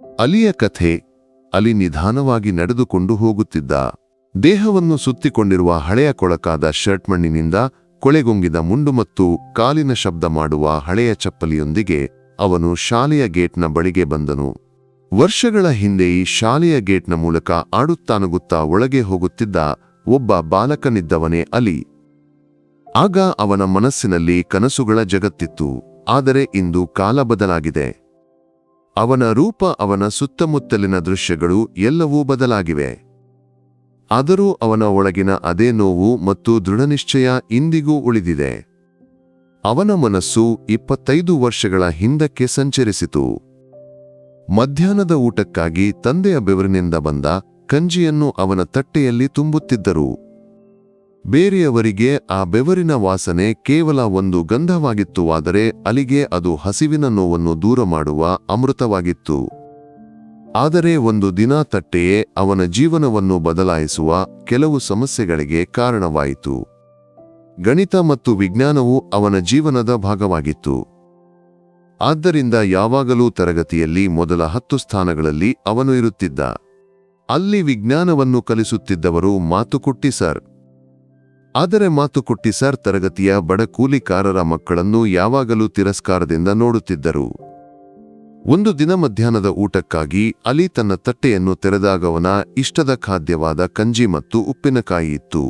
ಅಲಿಯ ಕಥೆ ಅಲಿ ನಿಧಾನವಾಗಿ ನಡೆದುಕೊಂಡು ಹೋಗುತ್ತಿದ್ದ. ದೇಹವನ್ನು ಸುತ್ತಿಕೊಂಡಿರುವ ಹಳೆಯ ಕೊಳಕಾದ ಶರ್ಟ್ ಮಣ್ಣಿನಿಂದ ಕೊಳೆಗೊಂಗಿದ ಮುಂಡು ಮತ್ತು ಕಾಲಿನ ಶಬ್ದ ಮಾಡುವ ಹಳೆಯ ಚಪ್ಪಲಿಯೊಂದಿಗೆ ಅವನು ಶಾಲೆಯ ಗೇಟ್ನ ಬಳಿಗೆ ಬಂದನು. ವರ್ಷಗಳ ಹಿಂದೆ ಈ ಶಾಲೆಯ ಗೇಟ್ನ ಮೂಲಕ ಆಡುತ್ತಾನುಗುತ್ತಾ ಒಳಗೆ ಹೋಗುತ್ತಿದ್ದ ಒಬ್ಬ ಬಾಲಕನಿದ್ದವನೇ ಅಲಿ. ಆಗ ಅವನ ಮನಸ್ಸಿನಲ್ಲಿ ಕನಸುಗಳ ಜಗತ್ತಿತ್ತು, ಆದರೆ ಇಂದು ಕಾಲ ಬದಲಾಗಿದೆ. ಅವನ ರೂಪ ಅವನ ಸುತ್ತಮುತ್ತಲಿನ ದೃಶ್ಯಗಳು ಎಲ್ಲವೂ ಬದಲಾಗಿವೆ. ಆದರೂ ಅವನ ಒಳಗಿನ ಅದೇ ನೋವು ಮತ್ತು ದೃಢನಿಶ್ಚಯ ಇಂದಿಗೂ ಉಳಿದಿದೆ. ಅವನ ಮನಸ್ಸು ಇಪ್ಪತ್ತೈದು ವರ್ಷಗಳ ಹಿಂದಕ್ಕೆ ಸಂಚರಿಸಿತು. ಮಧ್ಯಾಹ್ನದ ಊಟಕ್ಕಾಗಿ ತಂದೆಯ ಬೆವರಿನಿಂದ ಬಂದ ಕಂಜಿಯನ್ನು ಅವನ ತಟ್ಟೆಯಲ್ಲಿ ತುಂಬುತ್ತಿದ್ದರು. ಬೇರೆಯವರಿಗೆ ಆ ಬೆವರಿನ ವಾಸನೆ ಕೇವಲ ಒಂದು ಗಂಧವಾಗಿತ್ತು, ಆದರೆ ಅಲಿಗೆ ಅದು ಹಸಿವಿನ ನೋವನ್ನು ದೂರ ಮಾಡುವ ಅಮೃತವಾಗಿತ್ತು. ಆದರೆ ಒಂದು ದಿನ ತಟ್ಟೆಯೇ ಅವನ ಜೀವನವನ್ನು ಬದಲಾಯಿಸುವ ಕೆಲವು ಸಮಸ್ಯೆಗಳಿಗೆ ಕಾರಣವಾಯಿತು. ಗಣಿತ ಮತ್ತು ವಿಜ್ಞಾನವು ಅವನ ಜೀವನದ ಭಾಗವಾಗಿತ್ತು. ಆದ್ದರಿಂದ ಯಾವಾಗಲೂ ತರಗತಿಯಲ್ಲಿ ಮೊದಲ ಹತ್ತು ಸ್ಥಾನಗಳಲ್ಲಿ ಅವನು ಇರುತ್ತಿದ್ದ. ಅಲ್ಲಿ ವಿಜ್ಞಾನವನ್ನು ಕಲಿಸುತ್ತಿದ್ದವರು ಮಾತುಕುಟ್ಟಿ ಸರ್. ಆದರೆ ಮಾತುಕುಟ್ಟಿ ಸರ್ ತರಗತಿಯ ಬಡ ಕೂಲಿಕಾರರ ಮಕ್ಕಳನ್ನು ಯಾವಾಗಲೂ ತಿರಸ್ಕಾರದಿಂದ ನೋಡುತ್ತಿದ್ದರು. ಒಂದು ದಿನ ಮಧ್ಯಾಹ್ನದ ಊಟಕ್ಕಾಗಿ ಅಲಿ ತನ್ನ ತಟ್ಟೆಯನ್ನು ತೆರೆದಾಗವನ ಇಷ್ಟದ ಖಾದ್ಯವಾದ ಕಂಜಿ ಮತ್ತು ಉಪ್ಪಿನಕಾಯಿ ಇತ್ತು.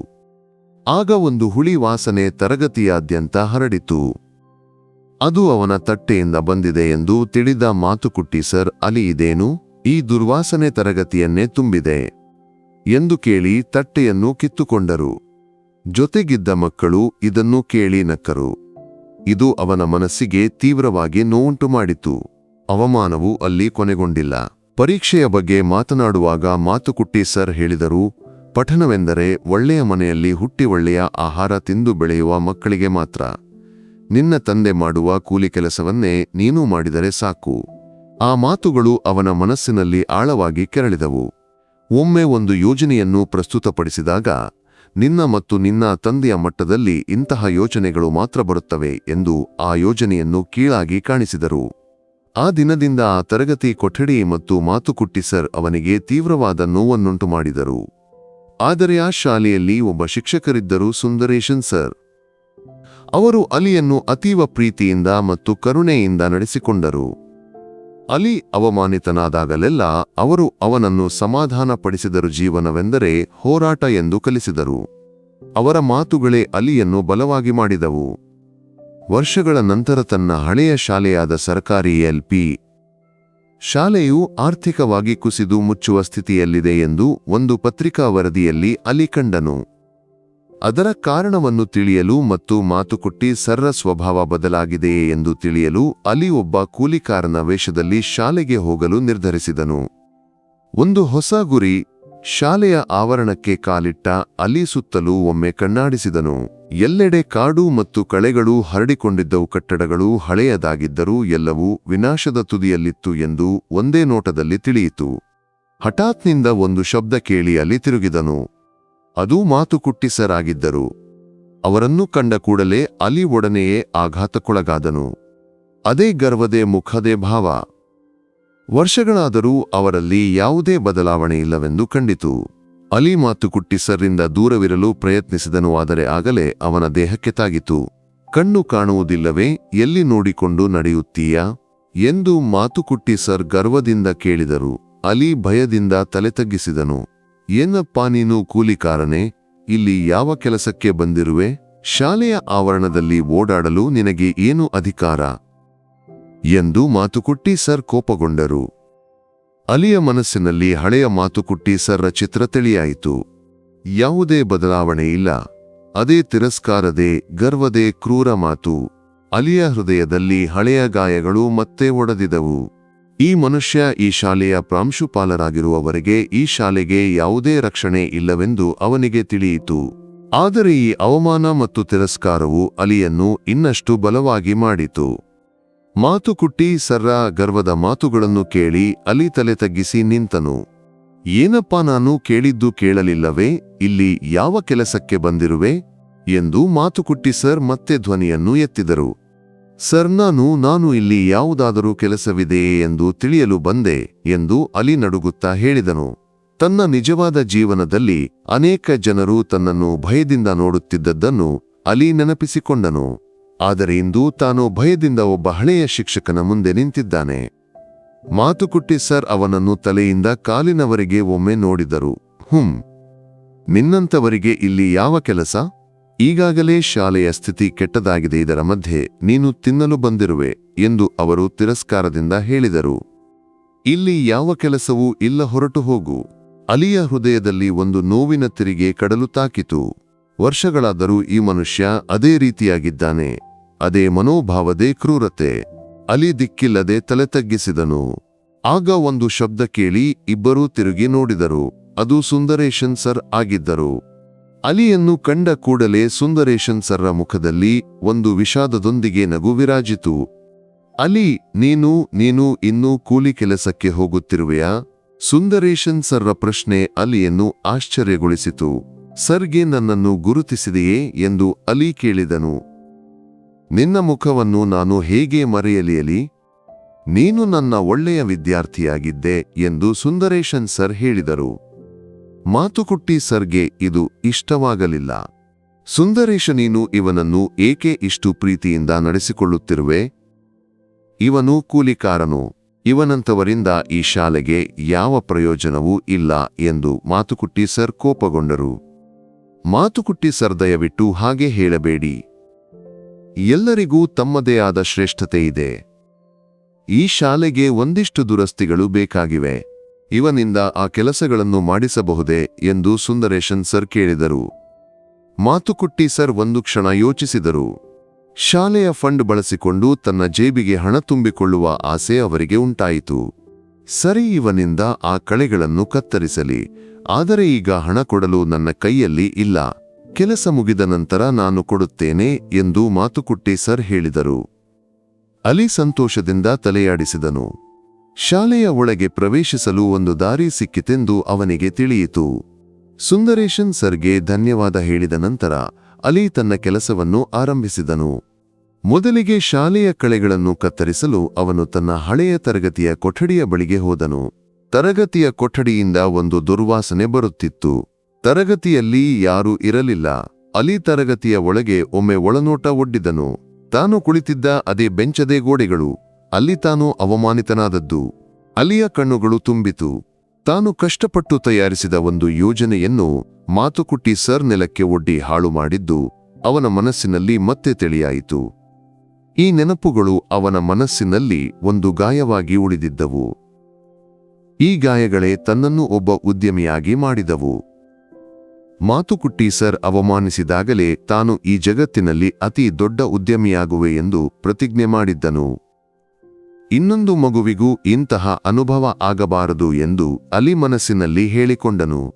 ಆಗ ಒಂದು ಹುಳಿ ವಾಸನೆ ತರಗತಿಯಾದ್ಯಂತ ಹರಡಿತು. ಅದು ಅವನ ತಟ್ಟೆಯಿಂದ ಬಂದಿದೆ ಎಂದು ತಿಳಿದ ಮಾತುಕುಟ್ಟಿ ಸರ್, ಅಲಿ ಇದೇನು? ಈ ದುರ್ವಾಸನೆ ತರಗತಿಯನ್ನೇ ತುಂಬಿದೆ ಎಂದು ಕೇಳಿ ತಟ್ಟೆಯನ್ನು ಕಿತ್ತುಕೊಂಡರು. ಜೊತೆಗಿದ್ದ ಮಕ್ಕಳು ಇದನ್ನು ಕೇಳಿ ನಕ್ಕರು. ಇದು ಅವನ ಮನಸ್ಸಿಗೆ ತೀವ್ರವಾಗಿ ನೋವುಂಟು ಮಾಡಿತು. ಅವಮಾನವು ಅಲ್ಲಿ ಕೊನೆಗೊಂಡಿಲ್ಲ. ಪರೀಕ್ಷೆಯ ಬಗ್ಗೆ ಮಾತನಾಡುವಾಗ ಮಾತುಕುಟ್ಟಿ ಸರ್ ಹೇಳಿದರು, ಪಠನವೆಂದರೆ ಒಳ್ಳೆಯ ಮನೆಯಲ್ಲಿ ಹುಟ್ಟಿ ಒಳ್ಳೆಯ ಆಹಾರ ತಿಂದು ಬೆಳೆಯುವ ಮಕ್ಕಳಿಗೆ ಮಾತ್ರ. ನಿನ್ನ ತಂದೆ ಮಾಡುವ ಕೂಲಿ ಕೆಲಸವನ್ನೇ ನೀನೂ ಮಾಡಿದರೆ ಸಾಕು. ಆ ಮಾತುಗಳು ಅವನ ಮನಸ್ಸಿನಲ್ಲಿ ಆಳವಾಗಿ ಕೆರಳಿದವು. ಒಮ್ಮೆ ಒಂದು ಯೋಜನೆಯನ್ನು ಪ್ರಸ್ತುತಪಡಿಸಿದಾಗ ನಿನ್ನ ಮತ್ತು ನಿನ್ನ ತಂದೆಯ ಮಟ್ಟದಲ್ಲಿ ಇಂತಹ ಯೋಚನೆಗಳು ಮಾತ್ರ ಬರುತ್ತವೆ ಎಂದು ಆ ಯೋಜನೆಯನ್ನು ಕೀಳಾಗಿ ಕಾಣಿಸಿದರು. ಆ ದಿನದಿಂದ ಆ ತರಗತಿ ಕೊಠಡಿ ಮತ್ತು ಮಾತುಕುಟ್ಟಿ ಸರ್ ಅವನಿಗೆ ತೀವ್ರವಾದ ನೋವನ್ನುಂಟು ಮಾಡಿದರು. ಆದರೆ ಆ ಶಾಲೆಯಲ್ಲಿ ಒಬ್ಬ ಶಿಕ್ಷಕರಿದ್ದರು ಸುಂದರೇಶನ್ ಸರ್. ಅವರು ಅಲಿಯನ್ನು ಅತೀವ ಪ್ರೀತಿಯಿಂದ ಮತ್ತು ಕರುಣೆಯಿಂದ ನಡೆಸಿಕೊಂಡರು. ಅಲಿ ಅವಮಾನಿತನಾದಾಗಲೆಲ್ಲ ಅವರು ಅವನನ್ನು ಸಮಾಧಾನಪಡಿಸಿದರು ಜೀವನವೆಂದರೆ ಹೋರಾಟ ಎಂದು ಕಲಿಸಿದರು. ಅವರ ಮಾತುಗಳೇ ಅಲಿಯನ್ನು ಬಲವಾಗಿ ಮಾಡಿದವು. ವರ್ಷಗಳ ನಂತರ ತನ್ನ ಹಳೆಯ ಶಾಲೆಯಾದ ಸರ್ಕಾರಿ ಎಲ್ಪಿ ಶಾಲೆಯು ಆರ್ಥಿಕವಾಗಿ ಕುಸಿದು ಮುಚ್ಚುವ ಸ್ಥಿತಿಯಲ್ಲಿದೆ ಎಂದು ಒಂದು ಪತ್ರಿಕಾ ವರದಿಯಲ್ಲಿ ಅಲಿ ಕಂಡನು. ಅದರ ಕಾರಣವನ್ನು ತಿಳಿಯಲು ಮತ್ತು ಮಾತುಕುಟ್ಟಿ ಸರ್ರ ಸ್ವಭಾವ ಬದಲಾಗಿದೆಯೇ ಎಂದು ತಿಳಿಯಲು ಅಲಿ ಒಬ್ಬ ಕೂಲಿಕಾರನ ವೇಷದಲ್ಲಿ ಶಾಲೆಗೆ ಹೋಗಲು ನಿರ್ಧರಿಸಿದನು. ಒಂದು ಹೊಸ ಗುರಿ, ಶಾಲೆಯ ಆವರಣಕ್ಕೆ ಕಾಲಿಟ್ಟ ಅಲಿ ಸುತ್ತಲೂ ಒಮ್ಮೆ ಕಣ್ಣಾಡಿಸಿದನು. ಎಲ್ಲೆಡೆ ಕಾಡು ಮತ್ತು ಕಳೆಗಳು ಹರಡಿಕೊಂಡಿದ್ದವು, ಕಟ್ಟಡಗಳು ಹಳೆಯದಾಗಿದ್ದರೂ ಎಲ್ಲವೂ ವಿನಾಶದ ತುದಿಯಲ್ಲಿತ್ತು ಎಂದು ಒಂದೇ ನೋಟದಲ್ಲಿ ತಿಳಿಯಿತು. ಹಠಾತ್ನಿಂದ ಒಂದು ಶಬ್ದ ಕೇಳಿ ಅಲ್ಲಿ ತಿರುಗಿದನು. ಅದು ಮಾತುಕುಟ್ಟಿಸರಾಗಿದ್ದರು. ಅವರನ್ನು ಕಂಡ ಕೂಡಲೇ ಅಲಿ ಒಡನೆಯೇ ಆಘಾತಕ್ಕೊಳಗಾದನು. ಅದೇ ಗರ್ವದೆ ಮುಖದೆ ಭಾವ. ವರ್ಷಗಳಾದರೂ ಅವರಲ್ಲಿ ಯಾವುದೇ ಬದಲಾವಣೆ ಇಲ್ಲವೆಂದು ಕಂಡಿತು. ಅಲಿ ಮಾತುಕುಟ್ಟಿಸರಿಂದ ದೂರವಿರಲು ಪ್ರಯತ್ನಿಸಿದನು ಆದರೆ ಆಗಲೇ ಅವನ ದೇಹಕ್ಕೆ ತಾಗಿತು. ಕಣ್ಣು ಕಾಣುವುದಿಲ್ಲವೇ, ಎಲ್ಲಿ ನೋಡಿಕೊಂಡು ನಡೆಯುತ್ತೀಯಾ? ಎಂದು ಮಾತುಕುಟ್ಟಿ ಸರ್ ಗರ್ವದಿಂದ ಕೇಳಿದರು. ಅಲಿ ಭಯದಿಂದ ತಲೆ ತಗ್ಗಿಸಿದನು ಏನಪ್ಪಾ ನೀನು ಕೂಲಿಕಾರನೆ? ಇಲ್ಲಿ ಯಾವ ಕೆಲಸಕ್ಕೆ ಬಂದಿರುವೆ? ಶಾಲೆಯ ಆವರಣದಲ್ಲಿ ಓಡಾಡಲು ನಿನಗೆ ಏನು ಅಧಿಕಾರ? ಎಂದು ಮಾತುಕುಟ್ಟಿ ಸರ್ ಕೋಪಗೊಂಡರು. ಅಲಿಯ ಮನಸ್ಸಿನಲ್ಲಿ ಹಳೆಯ ಮಾತುಕುಟ್ಟಿ ಸರ್ರ ಚಿತ್ರ ತಿಳಿಯಾಯಿತು. ಯಾವುದೇ ಬದಲಾವಣೆ ಇಲ್ಲ. ಅದೇ ತಿರಸ್ಕಾರದೇ, ಗರ್ವದೇ, ಕ್ರೂರ ಮಾತು. ಅಲಿಯ ಹೃದಯದಲ್ಲಿ ಹಳೆಯ ಗಾಯಗಳು ಮತ್ತೆ ಒಡೆದಿದವು. ಈ ಮನುಷ್ಯ ಈ ಶಾಲೆಯ ಪ್ರಾಂಶುಪಾಲರಾಗಿರುವವರೆಗೆ ಈ ಶಾಲೆಗೆ ಯಾವುದೇ ರಕ್ಷಣೆ ಇಲ್ಲವೆಂದು ಅವನಿಗೆ ತಿಳಿಯಿತು. ಆದರೆ ಈ ಅವಮಾನ ಮತ್ತು ತಿರಸ್ಕಾರವು ಅಲಿಯನ್ನು ಇನ್ನಷ್ಟು ಬಲವಾಗಿ ಮಾಡಿತು. ಮಾತುಕುಟ್ಟಿ ಸರ್ರ ಗರ್ವದ ಮಾತುಗಳನ್ನು ಕೇಳಿ ಅಲಿ ತಲೆ ತಗ್ಗಿಸಿ ನಿಂತನು. ಏನಪ್ಪಾ ನಾನು ಕೇಳಿದ್ದು ಕೇಳಲಿಲ್ಲವೇ, ಇಲ್ಲಿ ಯಾವ ಕೆಲಸಕ್ಕೆ ಬಂದಿರುವೆ? ಎಂದು ಮಾತುಕುಟ್ಟಿ ಸರ್ ಮತ್ತೆ ಧ್ವನಿಯನ್ನು ಎತ್ತಿದರು. ಸರ್, ನಾನು ನಾನು ಇಲ್ಲಿ ಯಾವುದಾದರೂ ಕೆಲಸವಿದೆಯೇ ಎಂದು ತಿಳಿಯಲು ಬಂದೆ ಎಂದು ಅಲಿ ನಡುಗುತ್ತಾ ಹೇಳಿದನು. ತನ್ನ ನಿಜವಾದ ಜೀವನದಲ್ಲಿ ಅನೇಕ ಜನರು ತನ್ನನ್ನು ಭಯದಿಂದ ನೋಡುತ್ತಿದ್ದದ್ದನ್ನು ಅಲಿ ನೆನಪಿಸಿಕೊಂಡನು. ಆದರೆ ಇಂದು ತಾನು ಭಯದಿಂದ ಒಬ್ಬ ಹಳೆಯ ಶಿಕ್ಷಕನ ಮುಂದೆ ನಿಂತಿದ್ದಾನೆ. ಮಾತುಕುಟ್ಟಿ ಸರ್, ಅವನನ್ನು ತಲೆಯಿಂದ ಕಾಲಿನವರೆಗೆ ಒಮ್ಮೆ ನೋಡಿದರು. ಹುಂ. ನಿನ್ನಂತವರಿಗೆ ಇಲ್ಲಿ ಯಾವ ಕೆಲಸ? ಈಗಾಗಲೇ ಶಾಲೆಯ ಸ್ಥಿತಿ ಕೆಟ್ಟದಾಗಿದೆ, ಇದರ ಮಧ್ಯೆ ನೀನು ತಿನ್ನಲು ಬಂದಿರುವೆ ಎಂದು ಅವರು ತಿರಸ್ಕಾರದಿಂದ ಹೇಳಿದರು. ಇಲ್ಲಿ ಯಾವ ಕೆಲಸವೂ ಇಲ್ಲ, ಹೊರಟು ಹೋಗು. ಅಲಿಯ ಹೃದಯದಲ್ಲಿ ಒಂದು ನೋವಿನ ತಿರಿಗೆ ಕಡಲು ತಾಕಿತು. ವರ್ಷಗಳಾದರೂ ಈ ಮನುಷ್ಯ ಅದೇ ರೀತಿಯಾಗಿದ್ದಾನೆ, ಅದೇ ಮನೋಭಾವದೇ ಕ್ರೂರತೆ. ಅಲಿ ದಿಕ್ಕಿಲ್ಲದೆ ತಲೆ ತಗ್ಗಿಸಿದನು. ಆಗ ಒಂದು ಶಬ್ದ ಕೇಳಿ ಇಬ್ಬರೂ ತಿರುಗಿ ನೋಡಿದರು. ಅದು ಸುಂದರೇಶನ್ ಸರ್ ಆಗಿದ್ದರು. ಅಲಿಯನ್ನು ಕಂಡ ಕೂಡಲೇ ಸುಂದರೇಶನ್ ಸರ್ರ ಮುಖದಲ್ಲಿ ಒಂದು ವಿಷಾದದೊಂದಿಗೆ ನಗು ವಿರಾಜಿತು ಅಲಿ, ನೀನು ನೀನು ಇನ್ನೂ ಕೂಲಿ ಕೆಲಸಕ್ಕೆ ಹೋಗುತ್ತಿರುವೆಯಾ? ಸುಂದರೇಶನ್ ಸರ್ರ ಪ್ರಶ್ನೆ ಅಲಿಯನ್ನು ಆಶ್ಚರ್ಯಗೊಳಿಸಿತು. ಸರ್ಗೆ ನನ್ನನ್ನು ಗುರುತಿಸಿದೆಯೇ? ಎಂದು ಅಲಿ ಕೇಳಿದನು. ನಿನ್ನ ಮುಖವನ್ನು ನಾನು ಹೇಗೆ ಮರೆಯಲಿಯಲಿ? ನೀನು ನನ್ನ ಒಳ್ಳೆಯ ವಿದ್ಯಾರ್ಥಿಯಾಗಿದ್ದೆ, ಎಂದು ಸುಂದರೇಶನ್ ಸರ್ ಹೇಳಿದರು. ಮಾತುಕುಟ್ಟಿ ಸರ್ಗೆ ಇದು ಇಷ್ಟವಾಗಲಿಲ್ಲ. ಸುಂದರೇಶ ನೀನು ಇವನನ್ನು ಏಕೆ ಇಷ್ಟು ಪ್ರೀತಿಯಿಂದ ನಡೆಸಿಕೊಳ್ಳುತ್ತಿರುವೆ? ಇವನು ಕೂಲಿಕಾರನು, ಇವನಂತವರಿಂದ ಈ ಶಾಲೆಗೆ ಯಾವ ಪ್ರಯೋಜನವೂ ಇಲ್ಲ ಎಂದು ಮಾತುಕುಟ್ಟಿ ಸರ್ ಕೋಪಗೊಂಡರು. ಮಾತುಕುಟ್ಟಿ ಸರ್ ದಯವಿಟ್ಟು ಹಾಗೆ ಹೇಳಬೇಡಿ. ಎಲ್ಲರಿಗೂ ತಮ್ಮದೇ ಆದ ಶ್ರೇಷ್ಠತೆ ಇದೆ. ಈ ಶಾಲೆಗೆ ಒಂದಿಷ್ಟು ದುರಸ್ತಿಗಳು ಬೇಕಾಗಿವೆ. ಇವನಿಂದ ಆ ಕೆಲಸಗಳನ್ನು ಮಾಡಿಸಬಹುದೇ ಎಂದು ಸುಂದರೇಶನ್ ಸರ್ ಕೇಳಿದರು. ಮಾತುಕುಟ್ಟಿ ಸರ್ ಒಂದು ಕ್ಷಣ ಯೋಚಿಸಿದರು. ಶಾಲೆಯ ಫಂಡ್ ಬಳಸಿಕೊಂಡು ತನ್ನ ಜೇಬಿಗೆ ಹಣ ತುಂಬಿಕೊಳ್ಳುವ ಆಸೆ ಅವರಿಗೆ ಉಂಟಾಯಿತು. ಸರಿ ಇವನಿಂದ ಆ ಕಳೆಗಳನ್ನು ಕತ್ತರಿಸಲಿ, ಆದರೆ ಈಗ ಹಣ ಕೊಡಲು ನನ್ನ ಕೈಯಲ್ಲಿ ಇಲ್ಲ. ಕೆಲಸ ಮುಗಿದ ನಂತರ ನಾನು ಕೊಡುತ್ತೇನೆ ಎಂದು ಮಾತುಕುಟ್ಟಿ ಸರ್ ಹೇಳಿದರು. ಅಲಿ ಸಂತೋಷದಿಂದ ತಲೆಯಾಡಿಸಿದನು. ಶಾಲೆಯ ಒಳಗೆ ಪ್ರವೇಶಿಸಲು ಒಂದು ದಾರಿ ಸಿಕ್ಕಿತೆಂದು ಅವನಿಗೆ ತಿಳಿಯಿತು. ಸುಂದರೇಶನ್ ಸರ್ಗೆ ಧನ್ಯವಾದ ಹೇಳಿದ ನಂತರ ಅಲಿ ತನ್ನ ಕೆಲಸವನ್ನು ಆರಂಭಿಸಿದನು. ಮೊದಲಿಗೆ ಶಾಲೆಯ ಕಳೆಗಳನ್ನು ಕತ್ತರಿಸಲು ಅವನು ತನ್ನ ಹಳೆಯ ತರಗತಿಯ ಕೊಠಡಿಯ ಬಳಿಗೆ ಹೋದನು. ತರಗತಿಯ ಕೊಠಡಿಯಿಂದ ಒಂದು ದುರ್ವಾಸನೆ ಬರುತ್ತಿತ್ತು. ತರಗತಿಯಲ್ಲಿ ಯಾರೂ ಇರಲಿಲ್ಲ. ಅಲಿ ತರಗತಿಯ ಒಳಗೆ ಒಮ್ಮೆ ಒಳನೋಟ ಒಡ್ಡಿದನು. ತಾನು ಕುಳಿತಿದ್ದ ಅದೇ ಬೆಂಚದೇ ಗೋಡೆಗಳು. ಅಲ್ಲಿ ತಾನು ಅವಮಾನಿತನಾದದ್ದು. ಅಲಿಯ ಕಣ್ಣುಗಳು ತುಂಬಿತು. ತಾನು ಕಷ್ಟಪಟ್ಟು ತಯಾರಿಸಿದ ಒಂದು ಯೋಜನೆಯನ್ನು ಮಾತುಕುಟ್ಟಿ ಸರ್ ನೆಲಕ್ಕೆ ಒಡ್ಡಿ ಹಾಳು ಮಾಡಿದ್ದು ಅವನ ಮನಸ್ಸಿನಲ್ಲಿ ಮತ್ತೆ ತಿಳಿಯಾಯಿತು. ಈ ನೆನಪುಗಳು ಅವನ ಮನಸ್ಸಿನಲ್ಲಿ ಒಂದು ಗಾಯವಾಗಿ ಉಳಿದಿದ್ದವು. ಈ ಗಾಯಗಳೇ ತನ್ನನ್ನು ಒಬ್ಬ ಉದ್ಯಮಿಯಾಗಿ ಮಾಡಿದವು. ಮಾತುಕುಟ್ಟಿ ಸರ್ ಅವಮಾನಿಸಿದಾಗಲೇ ತಾನು ಈ ಜಗತ್ತಿನಲ್ಲಿ ಅತಿ ದೊಡ್ಡ ಉದ್ಯಮಿಯಾಗುವೆ ಎಂದು ಪ್ರತಿಜ್ಞೆ ಮಾಡಿದ್ದನು. ಇನ್ನೊಂದು ಮಗುವಿಗೂ ಇಂತಹ ಅನುಭವ ಆಗಬಾರದು ಎಂದು ಅಲಿ ಮನಸ್ಸಿನಲ್ಲಿ ಹೇಳಿಕೊಂಡನು.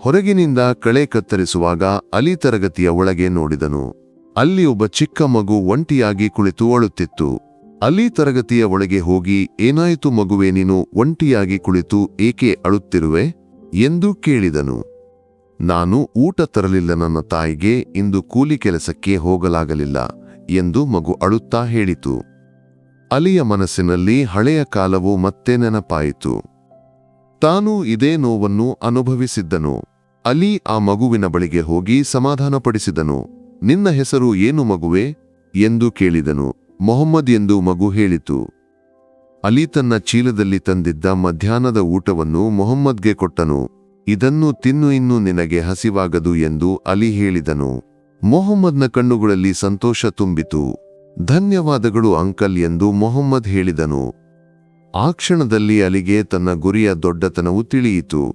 ಹೊರಗಿನಿಂದ ಕಳೆ ಕತ್ತರಿಸುವಾಗ ಅಲಿ ತರಗತಿಯ ಒಳಗೆ ನೋಡಿದನು. ಅಲ್ಲಿ ಒಬ್ಬ ಚಿಕ್ಕ ಮಗು ಒಂಟಿಯಾಗಿ ಕುಳಿತು ಅಳುತ್ತಿತ್ತು. ಅಲಿ ತರಗತಿಯ ಒಳಗೆ ಹೋಗಿ, ಏನಾಯಿತು ಮಗುವೆ ನೀನು, ಒಂಟಿಯಾಗಿ ಕುಳಿತು ಏಕೆ ಅಳುತ್ತಿರುವೆ? ಎಂದು ಕೇಳಿದನು. ನಾನು ಊಟ ತರಲಿಲ್ಲ ನನ್ನ ತಾಯಿಗೆ, ಇಂದು ಕೂಲಿ ಕೆಲಸಕ್ಕೆ ಹೋಗಲಾಗಲಿಲ್ಲ ಎಂದು ಮಗು ಅಳುತ್ತಾ ಹೇಳಿತು. ಅಲಿಯ ಮನಸ್ಸಿನಲ್ಲಿ ಹಳೆಯ ಕಾಲವು ಮತ್ತೆ ನೆನಪಾಯಿತು. ತಾನು ಇದೇ ನೋವನ್ನು ಅನುಭವಿಸಿದ್ದನು. ಅಲಿ ಆ ಮಗುವಿನ ಬಳಿಗೆ ಹೋಗಿ ಸಮಾಧಾನಪಡಿಸಿದನು. ನಿನ್ನ ಹೆಸರು ಏನು ಮಗುವೆ? ಎಂದು ಕೇಳಿದನು. ಮೊಹಮ್ಮದ್ ಎಂದು ಮಗು ಹೇಳಿತು. ಅಲಿ ತನ್ನ ಚೀಲದಲ್ಲಿ ತಂದಿದ್ದ ಮಧ್ಯಾಹ್ನದ ಊಟವನ್ನು ಮೊಹಮ್ಮದ್ಗೆ ಕೊಟ್ಟನು. ಇದನ್ನು ತಿನ್ನು, ಇನ್ನು ನಿನಗೆ ಹಸಿವಾಗದು ಎಂದು ಅಲಿ ಹೇಳಿದನು. ಮೊಹಮ್ಮದ್ನ ಕಣ್ಣುಗಳಲ್ಲಿ ಸಂತೋಷ ತುಂಬಿತು. ಧನ್ಯವಾದಗಳು ಅಂಕಲ್ ಎಂದು ಮೊಹಮ್ಮದ್ ಹೇಳಿದನು. ಆ ಕ್ಷಣದಲ್ಲಿ ಅಲಿಗೆ ತನ್ನ ಗುರಿಯ ದೊಡ್ಡತನವು ತಿಳಿಯಿತು.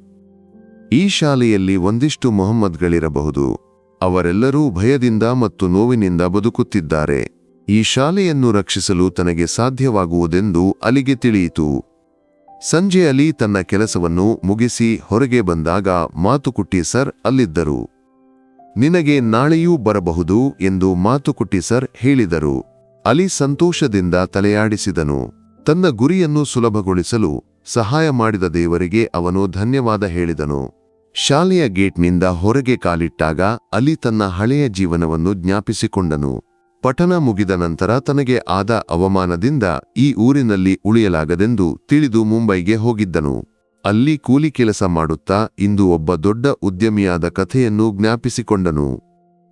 ಈ ಶಾಲೆಯಲ್ಲಿ ಒಂದಿಷ್ಟು ಮೊಹಮ್ಮದ್ಗಳಿರಬಹುದು. ಅವರೆಲ್ಲರೂ ಭಯದಿಂದ ಮತ್ತು ನೋವಿನಿಂದ ಬದುಕುತ್ತಿದ್ದಾರೆ. ಈ ಶಾಲೆಯನ್ನು ರಕ್ಷಿಸಲು ತನಗೆ ಸಾಧ್ಯವಾಗುವುದೆಂದು ಅಲಿಗೆ ತಿಳಿಯಿತು. ಸಂಜೆ ಅಲಿ ತನ್ನ ಕೆಲಸವನ್ನು ಮುಗಿಸಿ ಹೊರಗೆ ಬಂದಾಗ ಮಾತುಕುಟ್ಟಿ ಸರ್ ಅಲ್ಲಿದ್ದರು. ನಿನಗೆ ನಾಳೆಯೂ ಬರಬಹುದು ಎಂದು ಮಾತುಕುಟ್ಟಿ ಸರ್ ಹೇಳಿದರು. ಅಲಿ ಸಂತೋಷದಿಂದ ತಲೆಯಾಡಿಸಿದನು. ತನ್ನ ಗುರಿಯನ್ನು ಸುಲಭಗೊಳಿಸಲು ಸಹಾಯ ಮಾಡಿದ ದೇವರಿಗೆ ಅವನು ಧನ್ಯವಾದ ಹೇಳಿದನು. ಶಾಲೆಯ ಗೇಟ್ನಿಂದ ಹೊರಗೆ ಕಾಲಿಟ್ಟಾಗ ಅಲಿ ತನ್ನ ಹಳೆಯ ಜೀವನವನ್ನು ಜ್ಞಾಪಿಸಿಕೊಂಡನು. ಪಠನ ಮುಗಿದ ನಂತರ ತನಗೆ ಆದ ಅವಮಾನದಿಂದ ಈ ಊರಿನಲ್ಲಿ ಉಳಿಯಲಾಗದೆಂದು ತಿಳಿದು ಮುಂಬೈಗೆ ಹೋಗಿದ್ದನು. ಅಲ್ಲಿ ಕೂಲಿ ಕೆಲಸ ಮಾಡುತ್ತಾ ಇಂದು ಒಬ್ಬ ದೊಡ್ಡ ಉದ್ಯಮಿಯಾದ ಕಥೆಯನ್ನು ಜ್ಞಾಪಿಸಿಕೊಂಡನು.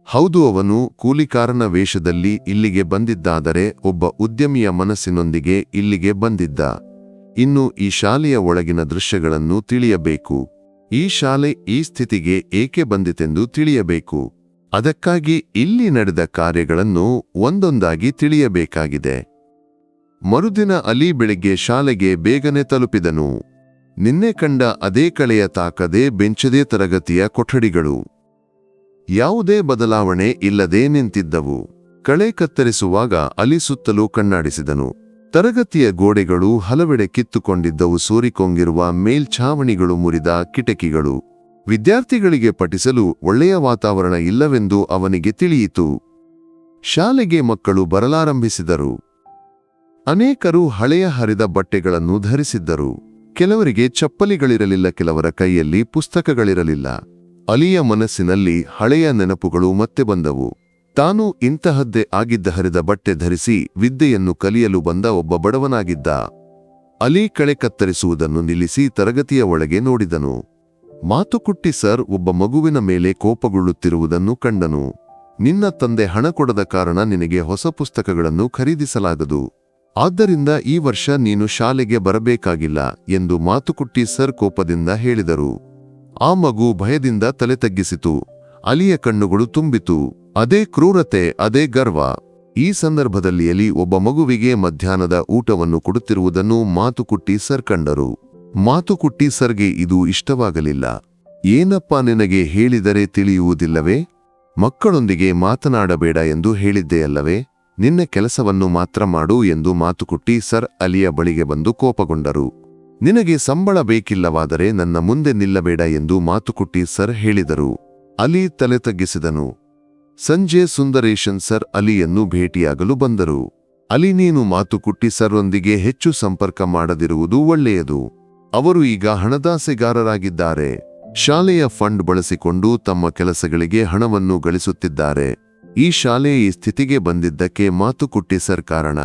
ಹೌದು ಅವನು ಕೂಲಿಕಾರನ ವೇಷದಲ್ಲಿ ಇಲ್ಲಿಗೆ ಬಂದಿದ್ದಾದರೆ ಒಬ್ಬ ಉದ್ಯಮಿಯ ಮನಸ್ಸಿನೊಂದಿಗೆ ಇಲ್ಲಿಗೆ ಬಂದಿದ್ದ. ಇನ್ನು ಈ ಶಾಲೆಯ ಒಳಗಿನ ದೃಶ್ಯಗಳನ್ನು ತಿಳಿಯಬೇಕು. ಈ ಶಾಲೆ ಈ ಸ್ಥಿತಿಗೆ ಏಕೆ ಬಂದಿತೆಂದು ತಿಳಿಯಬೇಕು. ಅದಕ್ಕಾಗಿ ಇಲ್ಲಿ ನಡೆದ ಕಾರ್ಯಗಳನ್ನು ಒಂದೊಂದಾಗಿ ತಿಳಿಯಬೇಕಾಗಿದೆ. ಮರುದಿನ ಅಲಿ ಬೆಳಿಗ್ಗೆ ಶಾಲೆಗೆ ಬೇಗನೆ ತಲುಪಿದನು. ನಿನ್ನೆ ಕಂಡ ಅದೇ ಕಳೆಯ ತಾಕದೆ ಬೆಂಚದೇ ತರಗತಿಯ ಕೊಠಡಿಗಳು. ಯಾವುದೇ ಬದಲಾವಣೆ ಇಲ್ಲದೆ ನಿಂತಿದ್ದವು. ಕಳೆ ಕತ್ತರಿಸುವಾಗ ಅಲಿ ಸುತ್ತಲೂ ಕಣ್ಣಾಡಿಸಿದನು. ತರಗತಿಯ ಗೋಡೆಗಳು ಹಲವೆಡೆ ಕಿತ್ತುಕೊಂಡಿದ್ದವು ಸೋರಿಕೊಂಗಿರುವ ಮೇಲ್ಛಾವಣಿಗಳು ಮುರಿದ ಕಿಟಕಿಗಳು. ವಿದ್ಯಾರ್ಥಿಗಳಿಗೆ ಪಠಿಸಲು ಒಳ್ಳೆಯ ವಾತಾವರಣ ಇಲ್ಲವೆಂದು ಅವನಿಗೆ ತಿಳಿಯಿತು. ಶಾಲೆಗೆ ಮಕ್ಕಳು ಬರಲಾರಂಭಿಸಿದರು. ಅನೇಕರು ಹಳೆಯ ಹರಿದ ಬಟ್ಟೆಗಳನ್ನು ಧರಿಸಿದ್ದರು. ಕೆಲವರಿಗೆ ಚಪ್ಪಲಿಗಳಿರಲಿಲ್ಲ, ಕೆಲವರ ಕೈಯಲ್ಲಿ ಪುಸ್ತಕಗಳಿರಲಿಲ್ಲ. ಅಲಿಯ ಮನಸ್ಸಿನಲ್ಲಿ ಹಳೆಯ ನೆನಪುಗಳು ಮತ್ತೆ ಬಂದವು. ತಾನು ಇಂತಹದ್ದೇ ಆಗಿದ್ದ ಹರಿದ ಬಟ್ಟೆ ಧರಿಸಿ ವಿದ್ಯೆಯನ್ನು ಕಲಿಯಲು ಬಂದ ಒಬ್ಬ ಬಡವನಾಗಿದ್ದ. ಅಲಿ ಕಳೆ ಕತ್ತರಿಸುವುದನ್ನು ನಿಲ್ಲಿಸಿ ತರಗತಿಯ ಒಳಗೆ ನೋಡಿದನು. ಮಾತುಕುಟ್ಟಿ ಸರ್, ಒಬ್ಬ ಮಗುವಿನ ಮೇಲೆ ಕೋಪಗೊಳ್ಳುತ್ತಿರುವುದನ್ನು ಕಂಡನು. ನಿನ್ನ ತಂದೆ ಹಣ ಕೊಡದ ಕಾರಣ ನಿನಗೆ ಹೊಸ ಪುಸ್ತಕಗಳನ್ನು ಖರೀದಿಸಲಾಗದು. ಆದ್ದರಿಂದ ಈ ವರ್ಷ ನೀನು ಶಾಲೆಗೆ ಬರಬೇಕಾಗಿಲ್ಲ ಎಂದು ಮಾತುಕುಟ್ಟಿ ಸರ್ ಕೋಪದಿಂದ ಹೇಳಿದರು. ಆ ಮಗು ಭಯದಿಂದ ತಲೆ ತಗ್ಗಿಸಿತು. ಅಲಿಯ ಕಣ್ಣುಗಳು ತುಂಬಿತು. ಅದೇ ಕ್ರೂರತೆ, ಅದೇ ಗರ್ವ. ಈ ಸಂದರ್ಭದಲ್ಲಿ ಅಲಿ ಒಬ್ಬ ಮಗುವಿಗೆ ಮಧ್ಯಾಹ್ನದ ಊಟವನ್ನು ಕೊಡುತ್ತಿರುವುದನ್ನು ಮಾತುಕುಟ್ಟಿ ಸರ್ ಕಂಡರು. ಮಾತುಕುಟ್ಟಿ ಸರ್ಗೆ ಇದು ಇಷ್ಟವಾಗಲಿಲ್ಲ. ಏನಪ್ಪ ನಿನಗೆ ಹೇಳಿದರೆ ತಿಳಿಯುವುದಿಲ್ಲವೇ? ಮಕ್ಕಳೊಂದಿಗೆ ಮಾತನಾಡಬೇಡ ಎಂದು ಹೇಳಿದ್ದೆಯಲ್ಲವೇ? ನಿನ್ನ ಕೆಲಸವನ್ನು ಮಾತ್ರ ಮಾಡು ಎಂದು ಮಾತುಕುಟ್ಟಿ ಸರ್ ಅಲಿಯ ಬಳಿಗೆ ಬಂದು ಕೋಪಗೊಂಡರು. ನಿನಗೆ ಸಂಬಳ ಬೇಕಿಲ್ಲವಾದರೆ ನನ್ನ ಮುಂದೆ ನಿಲ್ಲಬೇಡ ಎಂದು ಮಾತುಕುಟ್ಟಿ ಸರ್ ಹೇಳಿದರು. ಅಲಿ ತಲೆ ತಗ್ಗಿಸಿದನು. ಸಂಜೆ ಸುಂದರೇಶನ್ ಸರ್ ಅಲಿಯನ್ನು ಭೇಟಿಯಾಗಲು ಬಂದರು. ಅಲಿ ನೀನು ಮಾತುಕುಟ್ಟಿ ಸರ್ರೊಂದಿಗೆ ಹೆಚ್ಚು ಸಂಪರ್ಕ ಮಾಡದಿರುವುದು ಒಳ್ಳೆಯದು. ಅವರು ಈಗ ಹಣದಾಸೆಗಾರರಾಗಿದ್ದಾರೆ. ಶಾಲೆಯ ಫಂಡ್ ಬಳಸಿಕೊಂಡು ತಮ್ಮ ಕೆಲಸಗಳಿಗೆ ಹಣವನ್ನು ಗಳಿಸುತ್ತಿದ್ದಾರೆ. ಈ ಶಾಲೆ ಈ ಸ್ಥಿತಿಗೆ ಬಂದಿದ್ದಕ್ಕೆ ಮಾತುಕುಟ್ಟಿ ಸರ್ ಕಾರಣ.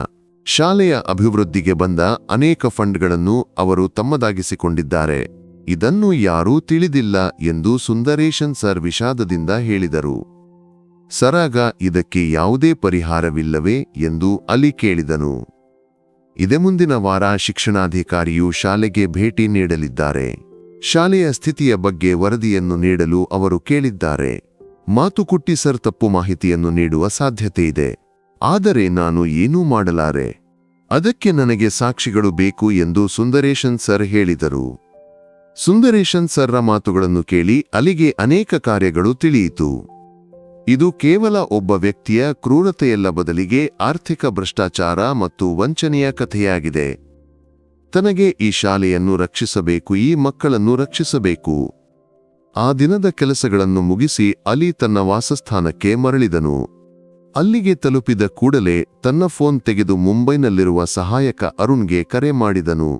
ಶಾಲೆಯ ಅಭಿವೃದ್ಧಿಗೆ ಬಂದ ಅನೇಕ ಫಂಡ್ಗಳನ್ನು ಅವರು ತಮ್ಮದಾಗಿಸಿಕೊಂಡಿದ್ದಾರೆ. ಇದನ್ನು ಯಾರೂ ತಿಳಿದಿಲ್ಲ ಎಂದು ಸುಂದರೇಶನ್ ಸರ್ ವಿಷಾದದಿಂದ ಹೇಳಿದರು. ಸರಾಗ ಇದಕ್ಕೆ ಯಾವುದೇ ಪರಿಹಾರವಿಲ್ಲವೇ ಎಂದು ಅಲಿ ಕೇಳಿದನು. ಇದೇ ಮುಂದಿನ ವಾರ ಶಿಕ್ಷಣಾಧಿಕಾರಿಯು ಶಾಲೆಗೆ ಭೇಟಿ ನೀಡಲಿದ್ದಾರೆ. ಶಾಲೆಯ ಸ್ಥಿತಿಯ ಬಗ್ಗೆ ವರದಿಯನ್ನು ನೀಡಲು ಅವರು ಕೇಳಿದ್ದಾರೆ. ಮಾತುಕುಟ್ಟಿ ಸರ್ ತಪ್ಪು ಮಾಹಿತಿಯನ್ನು ನೀಡುವ ಸಾಧ್ಯತೆ ಇದೆ ಆದರೆ ನಾನು ಏನೂ ಮಾಡಲಾರೆ. ಅದಕ್ಕೆ ನನಗೆ ಸಾಕ್ಷಿಗಳು ಬೇಕು ಎಂದು ಸುಂದರೇಶನ್ ಸರ್ ಹೇಳಿದರು. ಸುಂದರೇಶನ್ ಸರ್ರ ಮಾತುಗಳನ್ನು ಕೇಳಿ ಅಲ್ಲಿಗೆ ಅನೇಕ ಕಾರ್ಯಗಳು ತಿಳಿಯಿತು. ಇದು ಕೇವಲ ಒಬ್ಬ ವ್ಯಕ್ತಿಯ ಕ್ರೂರತೆಯಲ್ಲ ಬದಲಿಗೆ ಆರ್ಥಿಕ ಭ್ರಷ್ಟಾಚಾರ ಮತ್ತು ವಂಚನೆಯ ಕಥೆಯಾಗಿದೆ. ತನಗೆ ಈ ಶಾಲೆಯನ್ನು ರಕ್ಷಿಸಬೇಕು, ಈ ಮಕ್ಕಳನ್ನು ರಕ್ಷಿಸಬೇಕು. ಆ ದಿನದ ಕೆಲಸಗಳನ್ನು ಮುಗಿಸಿ ಅಲಿ ತನ್ನ ವಾಸಸ್ಥಾನಕ್ಕೆ ಮರಳಿದನು. ಅಲ್ಲಿಗೆ ತಲುಪಿದ ಕೂಡಲೇ ತನ್ನ ಫೋನ್ ತೆಗೆದು ಮುಂಬೈನಲ್ಲಿರುವ ಸಹಾಯಕ ಅರುಣ್ಗೆ ಕರೆ ಮಾಡಿದನು.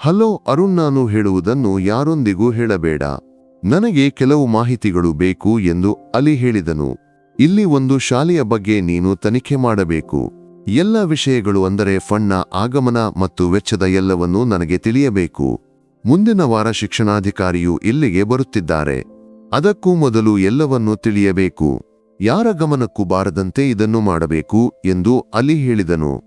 ಹಲೋ ಅರುಣ್ ನಾನು ಹೇಳುವುದನ್ನು ಯಾರೊಂದಿಗೂ ಹೇಳಬೇಡ. ನನಗೆ ಕೆಲವು ಮಾಹಿತಿಗಳು ಬೇಕು ಎಂದು ಅಲಿ ಹೇಳಿದನು. ಇಲ್ಲಿ ಒಂದು ಶಾಲೆಯ ಬಗ್ಗೆ ನೀನು ತನಿಖೆ ಮಾಡಬೇಕು. ಎಲ್ಲ ವಿಷಯಗಳು ಅಂದರೆ ಫಣ್ಣ, ಆಗಮನ ಮತ್ತು ವೆಚ್ಚದ ಎಲ್ಲವನ್ನೂ ನನಗೆ ತಿಳಿಯಬೇಕು. ಮುಂದಿನ ವಾರ ಶಿಕ್ಷಣಾಧಿಕಾರಿಯು ಇಲ್ಲಿಗೆ ಬರುತ್ತಿದ್ದಾರೆ. ಅದಕ್ಕೂ ಮೊದಲು ಎಲ್ಲವನ್ನೂ ತಿಳಿಯಬೇಕು. ಯಾರ ಗಮನಕ್ಕೂ ಬಾರದಂತೆ ಇದನ್ನು ಮಾಡಬೇಕು ಎಂದು ಅಲಿ ಹೇಳಿದನು.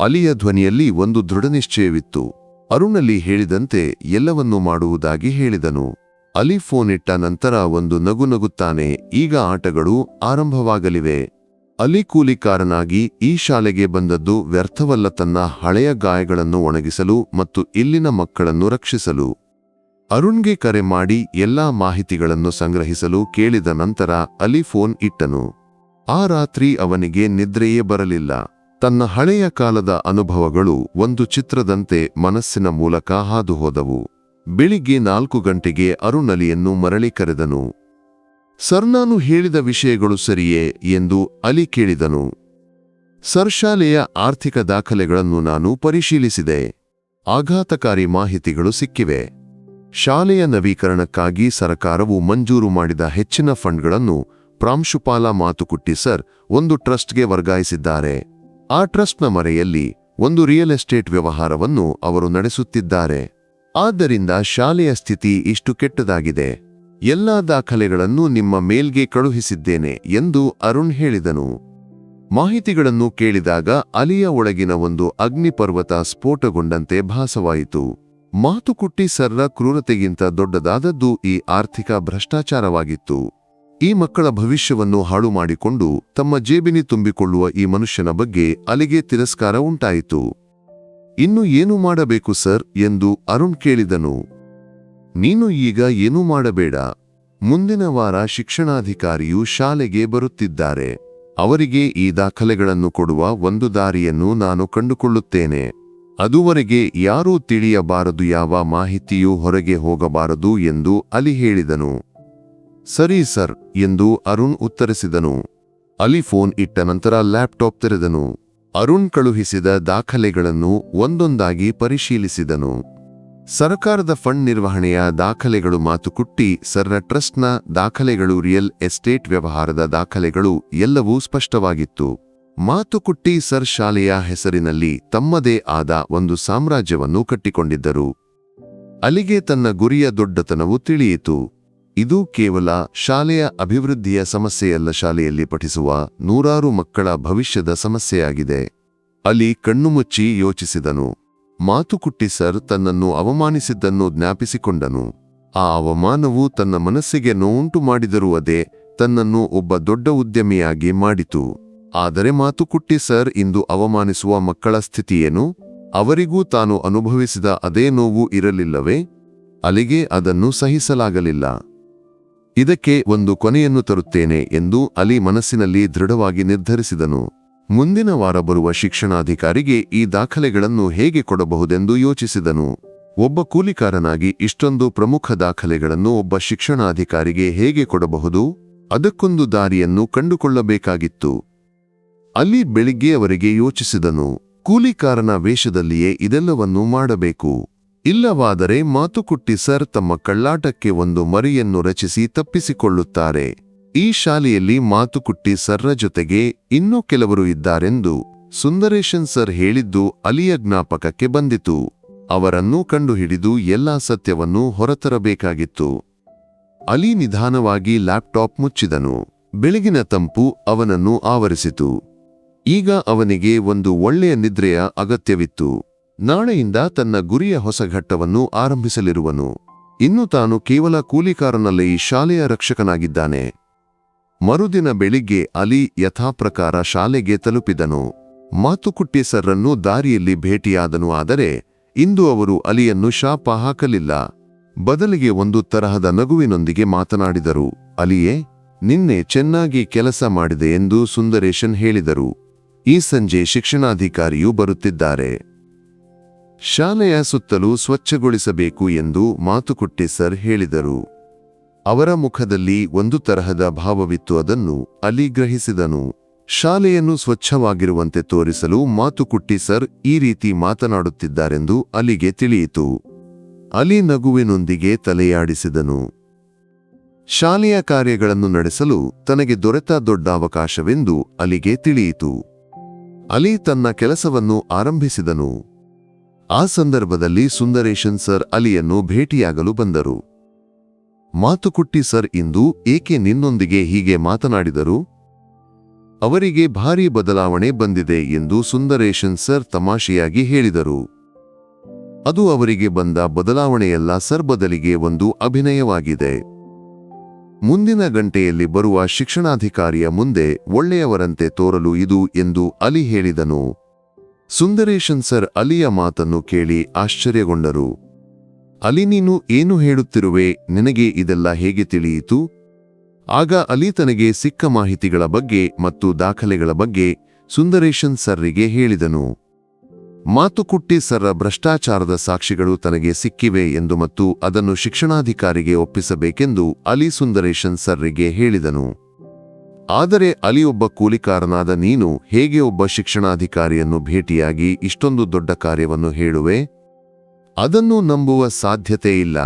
ಅಲಿಯ ಧ್ವನಿಯಲ್ಲಿ ಒಂದು ದೃಢನಿಶ್ಚಯವಿತ್ತು. ಅರುಣಲ್ಲಿ ಹೇಳಿದಂತೆ ಎಲ್ಲವನ್ನೂ ಮಾಡುವುದಾಗಿ ಹೇಳಿದನು. ಅಲಿ ಫೋನ್ ಇಟ್ಟ ನಂತರ ಒಂದು ನಗು ನಗುತ್ತಾನೆ. ಈಗ ಆಟಗಳು ಆರಂಭವಾಗಲಿವೆ. ಅಲಿ ಕೂಲಿಕಾರನಾಗಿ ಈ ಶಾಲೆಗೆ ಬಂದದ್ದು ವ್ಯರ್ಥವಲ್ಲ ತನ್ನ ಹಳೆಯ ಗಾಯಗಳನ್ನು ಒಣಗಿಸಲು ಮತ್ತು ಇಲ್ಲಿನ ಮಕ್ಕಳನ್ನು ರಕ್ಷಿಸಲು. ಅರುಣ್ಗೆ ಕರೆ ಮಾಡಿ ಎಲ್ಲಾ ಮಾಹಿತಿಗಳನ್ನು ಸಂಗ್ರಹಿಸಲು ಕೇಳಿದ ನಂತರ ಅಲಿ ಫೋನ್ ಇಟ್ಟನು. ಆ ರಾತ್ರಿ ಅವನಿಗೆ ನಿದ್ರೆಯೇ ಬರಲಿಲ್ಲ. ತನ್ನ ಹಳೆಯ ಕಾಲದ ಅನುಭವಗಳು ಒಂದು ಚಿತ್ರದಂತೆ ಮನಸ್ಸಿನ ಮೂಲಕ ಹಾದುಹೋದವು. ಬೆಳಿಗ್ಗೆ ನಾಲ್ಕು ಗಂಟೆಗೆ ಅರುಣ್ ಅಲಿಯನ್ನು ಮರಳಿ ಕರೆದನು. ಸರ್ ನಾನು ಹೇಳಿದ ವಿಷಯಗಳು ಸರಿಯೇ ಎಂದು ಅಲಿ ಕೇಳಿದನು. ಸರ್ ಶಾಲೆಯ ಆರ್ಥಿಕ ದಾಖಲೆಗಳನ್ನು ನಾನು ಪರಿಶೀಲಿಸಿದೆ. ಆಘಾತಕಾರಿ ಮಾಹಿತಿಗಳು ಸಿಕ್ಕಿವೆ. ಶಾಲೆಯ ನವೀಕರಣಕ್ಕಾಗಿ ಸರಕಾರವು ಮಂಜೂರು ಮಾಡಿದ ಹೆಚ್ಚಿನ ಫಂಡ್ಗಳನ್ನು ಪ್ರಾಂಶುಪಾಲ ಮಾತುಕುಟ್ಟಿ ಸರ್ ಒಂದು ಟ್ರಸ್ಟ್ಗೆ ವರ್ಗಾಯಿಸಿದ್ದಾರೆ. ಆ ಟ್ರಸ್ಟ್ನ ಮರೆಯಲ್ಲಿ ಒಂದು ರಿಯಲ್ ಎಸ್ಟೇಟ್ ವ್ಯವಹಾರವನ್ನು ಅವರು ನಡೆಸುತ್ತಿದ್ದಾರೆ. ಆದ್ದರಿಂದ ಶಾಲೆಯ ಸ್ಥಿತಿ ಇಷ್ಟು ಕೆಟ್ಟದಾಗಿದೆ. ಎಲ್ಲಾ ದಾಖಲೆಗಳನ್ನು ನಿಮ್ಮ ಮೇಲ್ಗೆ ಕಳುಹಿಸಿದ್ದೇನೆ ಎಂದು ಅರುಣ್ ಹೇಳಿದನು. ಮಾಹಿತಿಗಳನ್ನು ಕೇಳಿದಾಗ ಅಲಿಯ ಒಳಗಿನ ಒಂದು ಅಗ್ನಿಪರ್ವತ ಸ್ಫೋಟಗೊಂಡಂತೆ ಭಾಸವಾಯಿತು. ಮಾತುಕುಟ್ಟಿ ಸರ್ರ ಕ್ರೂರತೆಗಿಂತ ದೊಡ್ಡದಾದದ್ದು ಈ ಆರ್ಥಿಕ ಭ್ರಷ್ಟಾಚಾರವಾಗಿತ್ತು. ಈ ಮಕ್ಕಳ ಭವಿಷ್ಯವನ್ನು ಹಾಳು ಮಾಡಿಕೊಂಡು ತಮ್ಮ ಜೇಬಿನಿ ತುಂಬಿಕೊಳ್ಳುವ ಈ ಮನುಷ್ಯನ ಬಗ್ಗೆ ಅಲಿಗೆ ತಿರಸ್ಕಾರ ಉಂಟಾಯಿತು. ಇನ್ನು ಏನು ಮಾಡಬೇಕು ಸರ್? ಎಂದು ಅರುಣ್ ಕೇಳಿದನು. ನೀನು ಈಗ ಏನೂ ಮಾಡಬೇಡ. ಮುಂದಿನ ವಾರ ಶಿಕ್ಷಣಾಧಿಕಾರಿಯು ಶಾಲೆಗೆ ಬರುತ್ತಿದ್ದಾರೆ. ಅವರಿಗೆ ಈ ದಾಖಲೆಗಳನ್ನು ಕೊಡುವ ಒಂದು ದಾರಿಯನ್ನು ನಾನು ಕಂಡುಕೊಳ್ಳುತ್ತೇನೆ. ಅದುವರೆಗೆ ಯಾರೂ ತಿಳಿಯಬಾರದು, ಯಾವ ಮಾಹಿತಿಯೂ ಹೊರಗೆ ಹೋಗಬಾರದು ಎಂದು ಅಲಿ ಹೇಳಿದನು. ಸರಿ ಸರ್ ಎಂದು ಅರುಣ್ ಉತ್ತರಿಸಿದನು. ಅಲಿ ಫೋನ್ ಇಟ್ಟ ನಂತರ ಲ್ಯಾಪ್ಟಾಪ್ ತೆರೆದನು. ಅರುಣ್ ಕಳುಹಿಸಿದ ದಾಖಲೆಗಳನ್ನು ಒಂದೊಂದಾಗಿ ಪರಿಶೀಲಿಸಿದನು. ಸರ್ಕಾರದ ಫಂಡ್ ನಿರ್ವಹಣೆಯ ದಾಖಲೆಗಳು ಮಾತುಕುಟ್ಟಿ, ಸರ್ರ ಟ್ರಸ್ಟ್ನ ದಾಖಲೆಗಳು, ರಿಯಲ್ ಎಸ್ಟೇಟ್ ವ್ಯವಹಾರದ ದಾಖಲೆಗಳು ಎಲ್ಲವೂ ಸ್ಪಷ್ಟವಾಗಿತ್ತು. ಮಾತುಕುಟ್ಟಿ ಸರ್ ಶಾಲೆಯ ಹೆಸರಿನಲ್ಲಿ ತಮ್ಮದೇ ಆದ ಒಂದು ಸಾಮ್ರಾಜ್ಯವನ್ನು ಕಟ್ಟಿಕೊಂಡಿದ್ದರು. ಅಲ್ಲಿಗೆ ತನ್ನ ಗುರಿಯ ದೊಡ್ಡತನವು ತಿಳಿಯಿತು. ಇದು ಕೇವಲ ಶಾಲೆಯ ಅಭಿವೃದ್ಧಿಯ ಸಮಸ್ಯೆಯಲ್ಲ ಶಾಲೆಯಲ್ಲಿ ಪಠಿಸುವ ನೂರಾರು ಮಕ್ಕಳ ಭವಿಷ್ಯದ ಸಮಸ್ಯೆಯಾಗಿದೆ. ಅಲಿ ಕಣ್ಣುಮುಚ್ಚಿ ಯೋಚಿಸಿದನು. ಮಾತುಕುಟ್ಟಿ ಸರ್ ತನ್ನನ್ನು ಅವಮಾನಿಸಿದ್ದನ್ನು ಜ್ಞಾಪಿಸಿಕೊಂಡನು. ಆ ಅವಮಾನವು ತನ್ನ ಮನಸ್ಸಿಗೆ ನೋವುಂಟು ಮಾಡಿದರೂ ಅದೇ ತನ್ನನ್ನು ಒಬ್ಬ ದೊಡ್ಡ ಉದ್ಯಮಿಯಾಗಿ ಮಾಡಿತು. ಆದರೆ ಮಾತುಕುಟ್ಟಿ ಸರ್ ಇಂದು ಅವಮಾನಿಸುವ ಮಕ್ಕಳ ಸ್ಥಿತಿಯೇನು? ಅವರಿಗೂ ತಾನು ಅನುಭವಿಸಿದ ಅದೇ ನೋವು ಇರಲಿಲ್ಲವೇ? ಅಲಿಗೆ ಅದನ್ನು ಸಹಿಸಲಾಗಲಿಲ್ಲ. ಇದಕ್ಕೆ ಒಂದು ಕೊನೆಯನ್ನು ತರುತ್ತೇನೆ ಎಂದು ಅಲಿ ಮನಸ್ಸಿನಲ್ಲಿ ದೃಢವಾಗಿ ನಿರ್ಧರಿಸಿದನು. ಮುಂದಿನ ವಾರ ಬರುವ ಶಿಕ್ಷಣಾಧಿಕಾರಿಗೆ ಈ ದಾಖಲೆಗಳನ್ನು ಹೇಗೆ ಕೊಡಬಹುದೆಂದು ಯೋಚಿಸಿದನು. ಒಬ್ಬ ಕೂಲಿಕಾರನಾಗಿ ಇಷ್ಟೊಂದು ಪ್ರಮುಖ ದಾಖಲೆಗಳನ್ನು ಒಬ್ಬ ಶಿಕ್ಷಣಾಧಿಕಾರಿಗೆ ಹೇಗೆ ಕೊಡಬಹುದು? ಅದಕ್ಕೊಂದು ದಾರಿಯನ್ನು ಕಂಡುಕೊಳ್ಳಬೇಕಾಗಿತ್ತು. ಅಲ್ಲಿ ಬೆಳಿಗ್ಗೆಯವರೆಗೆ ಯೋಚಿಸಿದನು. ಕೂಲಿಕಾರನ ವೇಷದಲ್ಲಿಯೇ ಇದೆಲ್ಲವನ್ನೂ ಮಾಡಬೇಕು. ಇಲ್ಲವಾದರೆ ಮಾತುಕುಟ್ಟಿ ಸರ್ ತಮ್ಮ ಕಳ್ಳಾಟಕ್ಕೆ ಒಂದು ಮರಿಯನ್ನು ರಚಿಸಿ ತಪ್ಪಿಸಿಕೊಳ್ಳುತ್ತಾರೆ. ಈ ಶಾಲೆಯಲ್ಲಿ ಮಾತುಕುಟ್ಟಿ ಸರ್ರ ಜೊತೆಗೆ ಇನ್ನೂ ಕೆಲವರು ಇದ್ದಾರೆಂದು ಸುಂದರೇಶನ್ ಸರ್ ಹೇಳಿದ್ದು ಅಲಿಯ ಜ್ಞಾಪಕಕ್ಕೆ ಬಂದಿತು. ಅವರನ್ನೂ ಕಂಡುಹಿಡಿದು ಎಲ್ಲಾ ಸತ್ಯವನ್ನು ಹೊರತರಬೇಕಾಗಿತ್ತು. ಅಲಿ ನಿಧಾನವಾಗಿ ಲ್ಯಾಪ್ಟಾಪ್ ಮುಚ್ಚಿದನು. ಬೆಳಗಿನ ತಂಪು ಅವನನ್ನು ಆವರಿಸಿತು. ಈಗ ಅವನಿಗೆ ಒಂದು ಒಳ್ಳೆಯ ನಿದ್ರೆಯ ಅಗತ್ಯವಿತ್ತು. ನಾಳೆಯಿಂದ ತನ್ನ ಗುರಿಯ ಹೊಸ ಘಟ್ಟವನ್ನು ಆರಂಭಿಸಲಿರುವನು. ಇನ್ನು ತಾನು ಕೇವಲ ಕೂಲಿಕಾರನಲ್ಲಿ ಶಾಲೆಯ ರಕ್ಷಕನಾಗಿದ್ದಾನೆ. ಮರುದಿನ ಬೆಳಿಗ್ಗೆ ಅಲಿ ಯಥಾಪ್ರಕಾರ ಶಾಲೆಗೆ ತಲುಪಿದನು. ಮಾತುಕುಟ್ಟಿ ಸರ್ರನ್ನು ದಾರಿಯಲ್ಲಿ ಭೇಟಿಯಾದನು ಆದರೆ, ಇಂದು ಅವರು ಅಲಿಯನ್ನು ಶಾಪ ಹಾಕಲಿಲ್ಲ. ಬದಲಿಗೆ ಒಂದು ತರಹದ ನಗುವಿನೊಂದಿಗೆ ಮಾತನಾಡಿದರು. ಅಲಿಯೇ, ನಿನ್ನೆ ಚೆನ್ನಾಗಿ ಕೆಲಸ ಮಾಡಿದೆ ಎಂದು ಸುಂದರೇಶನ್ ಹೇಳಿದರು. ಈ ಸಂಜೆ ಶಿಕ್ಷಣಾಧಿಕಾರಿಯೂ ಬರುತ್ತಿದ್ದಾರೆ. ಶಾಲೆಯ ಸುತ್ತಲೂ ಸ್ವಚ್ಛಗೊಳಿಸಬೇಕು ಎಂದು ಮಾತುಕುಟ್ಟಿ ಸರ್ ಹೇಳಿದರು. ಅವರ ಮುಖದಲ್ಲಿ ಒಂದು ತರಹದ ಭಾವವಿತ್ತು ಅದನ್ನು ಅಲಿ ಗ್ರಹಿಸಿದನು. ಶಾಲೆಯನ್ನು ಸ್ವಚ್ಛವಾಗಿರುವಂತೆ ತೋರಿಸಲು ಮಾತುಕುಟ್ಟಿ ಸರ್ ಈ ರೀತಿ ಮಾತನಾಡುತ್ತಿದ್ದಾರೆಂದು ಅಲಿಗೆ ತಿಳಿಯಿತು. ಅಲಿ ನಗುವಿನೊಂದಿಗೆ ತಲೆಯಾಡಿಸಿದನು. ಶಾಲೆಯ ಕಾರ್ಯಗಳನ್ನು ನಡೆಸಲು ತನಗೆ ದೊರೆತ ದೊಡ್ಡ ಅವಕಾಶವೆಂದು ಅಲಿಗೆ ತಿಳಿಯಿತು. ಅಲಿ ತನ್ನ ಕೆಲಸವನ್ನು ಆರಂಭಿಸಿದನು. ಆ ಸಂದರ್ಭದಲ್ಲಿ ಸುಂದರೇಶನ್ ಸರ್ ಅಲಿಯನ್ನು ಭೇಟಿಯಾಗಲು ಬಂದರು. ಮಾತುಕುಟ್ಟಿ ಸರ್ ಇಂದು ಏಕೆ ನಿನ್ನೊಂದಿಗೆ ಹೀಗೆ ಮಾತನಾಡಿದರು? ಅವರಿಗೆ ಭಾರೀ ಬದಲಾವಣೆ ಬಂದಿದೆ ಎಂದು ಸುಂದರೇಶನ್ ಸರ್ ತಮಾಷೆಯಾಗಿ ಹೇಳಿದರು. ಅದು ಅವರಿಗೆ ಬಂದ ಬದಲಾವಣೆಯೆಲ್ಲ ಸರ್ ಬದಲಿಗೆ ಒಂದು ಅಭಿನಯವಾಗಿದೆ. ಮುಂದಿನ ಗಂಟೆಯಲ್ಲಿ ಬರುವ ಶಿಕ್ಷಣಾಧಿಕಾರಿಯ ಮುಂದೆ ಒಳ್ಳೆಯವರಂತೆ ತೋರಲು ಇದು ಎಂದು ಅಲಿ ಹೇಳಿದನು. ಸುಂದರೇಶನ್ ಸರ್ ಅಲಿಯ ಮಾತನ್ನು ಕೇಳಿ ಆಶ್ಚರ್ಯಗೊಂಡರು. ಅಲಿ ನೀನು ಏನು ಹೇಳುತ್ತಿರುವೆ ನಿನಗೆ ಇದೆಲ್ಲ ಹೇಗೆ ತಿಳಿಯಿತು? ಆಗ ಅಲಿ ತನಗೆ ಸಿಕ್ಕ ಮಾಹಿತಿಗಳ ಬಗ್ಗೆ ಮತ್ತು ದಾಖಲೆಗಳ ಬಗ್ಗೆ ಸುಂದರೇಶನ್ ಸರ್ರಿಗೆ ಹೇಳಿದನು. ಮಾತುಕುಟ್ಟಿ ಸರ್ರ ಭ್ರಷ್ಟಾಚಾರದ ಸಾಕ್ಷಿಗಳು ತನಗೆ ಸಿಕ್ಕಿವೆ ಎಂದು ಮತ್ತು ಅದನ್ನು ಶಿಕ್ಷಣಾಧಿಕಾರಿಗೆ ಒಪ್ಪಿಸಬೇಕೆಂದು ಅಲಿ ಸುಂದರೇಶನ್ ಸರ್ರಿಗೆ ಹೇಳಿದನು. ಆದರೆ ಅಲಿ ಒಬ್ಬ ಕೂಲಿಕಾರನಾದ ನೀನು ಹೇಗೆ ಒಬ್ಬ ಶಿಕ್ಷಣಾಧಿಕಾರಿಯನ್ನು ಭೇಟಿಯಾಗಿ ಇಷ್ಟೊಂದು ದೊಡ್ಡ ಕಾರ್ಯವನ್ನು ಹೇಳುವೆ? ಅದನ್ನು ನಂಬುವ ಸಾಧ್ಯತೆ ಇಲ್ಲ.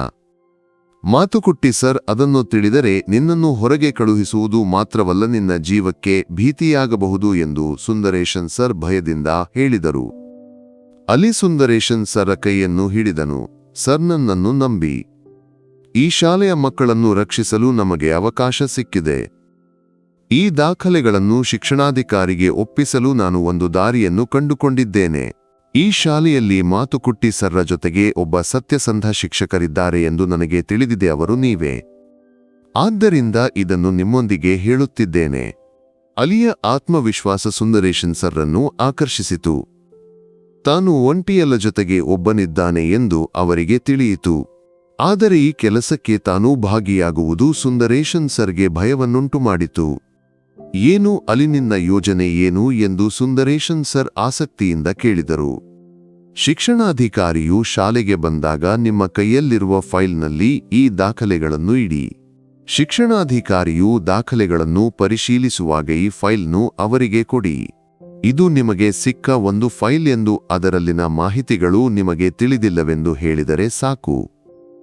ಮಾತುಕುಟ್ಟಿ ಸರ್, ಅದನ್ನು ತಿಳಿದರೆ ನಿನ್ನನ್ನು ಹೊರಗೆ ಕಳುಹಿಸುವುದು ಮಾತ್ರವಲ್ಲ, ನಿನ್ನ ಜೀವಕ್ಕೆ ಭೀತಿಯಾಗಬಹುದು ಎಂದು ಸುಂದರೇಶನ್ ಸರ್ ಭಯದಿಂದ ಹೇಳಿದರು. ಅಲಿ ಸುಂದರೇಶನ್ ಸರ ಕೈಯನ್ನು ಹಿಡಿದನು. ಸರ್, ನನ್ನನ್ನು ನಂಬಿ. ಈ ಶಾಲೆಯ ಮಕ್ಕಳನ್ನು ರಕ್ಷಿಸಲು ನಮಗೆ ಅವಕಾಶ ಸಿಕ್ಕಿದೆ. ಈ ದಾಖಲೆಗಳನ್ನು ಶಿಕ್ಷಣಾಧಿಕಾರಿಗೆ ಒಪ್ಪಿಸಲು ನಾನು ಒಂದು ದಾರಿಯನ್ನು ಕಂಡುಕೊಂಡಿದ್ದೇನೆ. ಈ ಶಾಲೆಯಲ್ಲಿ ಮಾತುಕುಟ್ಟಿ ಸರ್ರ ಜೊತೆಗೆ ಒಬ್ಬ ಸತ್ಯಸಂಧ ಶಿಕ್ಷಕರಿದ್ದಾರೆ ಎಂದು ನನಗೆ ತಿಳಿದಿದೆ ಅವರು ನೀವೇ. ಆದ್ದರಿಂದ ಇದನ್ನು ನಿಮ್ಮೊಂದಿಗೆ ಹೇಳುತ್ತಿದ್ದೇನೆ. ಅಲಿಯ ಆತ್ಮವಿಶ್ವಾಸ ಸುಂದರೇಶನ್ ಸರ್ರನ್ನು ಆಕರ್ಷಿಸಿತು. ತಾನು ಒಂಟಿಯಲ್ಲ ಜೊತೆಗೆ ಒಬ್ಬನಿದ್ದಾನೆ ಎಂದು ಅವರಿಗೆ ತಿಳಿಯಿತು. ಆದರೆ ಈ ಕೆಲಸಕ್ಕೆ ತಾನೂ ಭಾಗಿಯಾಗುವುದು ಸುಂದರೇಶನ್ ಸರ್ಗೆ ಭಯವನ್ನುಂಟು ಮಾಡಿತು ಏನು ಅಲಿನಿನ್ನ ಯೋಜನೆ ಏನು ಎಂದು ಸುಂದರೇಶನ್ ಸರ್ ಆಸಕ್ತಿಯಿಂದ ಕೇಳಿದರು. ಶಿಕ್ಷಣಾಧಿಕಾರಿಯು ಶಾಲೆಗೆ ಬಂದಾಗ ನಿಮ್ಮ ಕೈಯಲ್ಲಿರುವ ಫೈಲ್ನಲ್ಲಿ ಈ ದಾಖಲೆಗಳನ್ನು ಇಡಿ. ಶಿಕ್ಷಣಾಧಿಕಾರಿಯು ದಾಖಲೆಗಳನ್ನು ಪರಿಶೀಲಿಸುವಾಗ ಈ ಫೈಲ್ನು ಅವರಿಗೆ ಕೊಡಿ. ಇದು ನಿಮಗೆ ಸಿಕ್ಕ ಒಂದು ಫೈಲ್ ಎಂದು ಅದರಲ್ಲಿನ ಮಾಹಿತಿಗಳು ನಿಮಗೆ ತಿಳಿದಿಲ್ಲವೆಂದು ಹೇಳಿದರೆ ಸಾಕು.